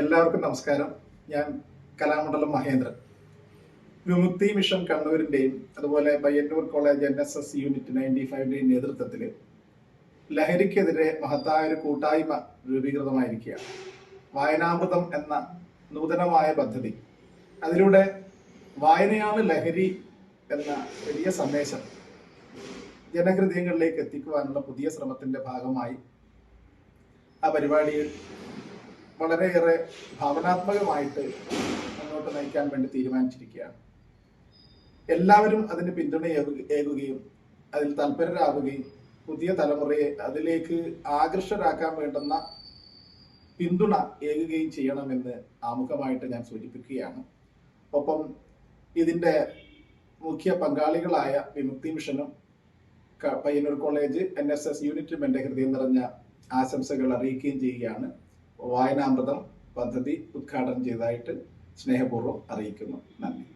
എല്ലാവർക്കും നമസ്കാരം. ഞാൻ കലാമണ്ഡലം മഹേന്ദ്രൻ. വിമുക്തി മിഷൻ കണ്ണൂരിന്റെയും അതുപോലെ Payyanur college N S S unit ninety ഫൈവിന്റെയും നേതൃത്വത്തിൽ ലഹരിക്കെതിരെ മഹത്തായ ഒരു കൂട്ടായ്മ രൂപീകൃതമായിരിക്കുകയാണ്. വായനാമൃതം എന്ന നൂതനമായ പദ്ധതി. അതിലൂടെ വായനയാണ് ലഹരി എന്ന വലിയ സന്ദേശം ജനഹൃദയങ്ങളിലേക്ക് എത്തിക്കുവാനുള്ള പുതിയ ശ്രമത്തിന്റെ ഭാഗമായി ആ പരിപാടിയിൽ വളരെയേറെ ഭാവനാത്മകമായിട്ട് മുന്നോട്ട് നയിക്കാൻ വേണ്ടി തീരുമാനിച്ചിരിക്കുകയാണ്. എല്ലാവരും അതിന് പിന്തുണ ഏകുകയും അതിൽ തൽപരരാകുകയും പുതിയ തലമുറയെ അതിലേക്ക് ആകർഷരാക്കാൻ വേണ്ടുന്ന പിന്തുണ ഏകുകയും ചെയ്യണമെന്ന് ആമുഖമായിട്ട് ഞാൻ സൂചിപ്പിക്കുകയാണ്. ഒപ്പം ഇതിന്റെ മുഖ്യ പങ്കാളികളായ വിമുക്തി മിഷനും Payyanur college N S S യൂണിറ്റും എന്റെ ഹൃദയം നിറഞ്ഞ ആശംസകൾ അറിയിക്കുകയും ചെയ്യുകയാണ്. വായനാമൃതം പദ്ധതി ഉദ്ഘാടനം ചെയ്തതായിട്ട് സ്നേഹപൂർവം അറിയിക്കുന്നു. നന്ദി.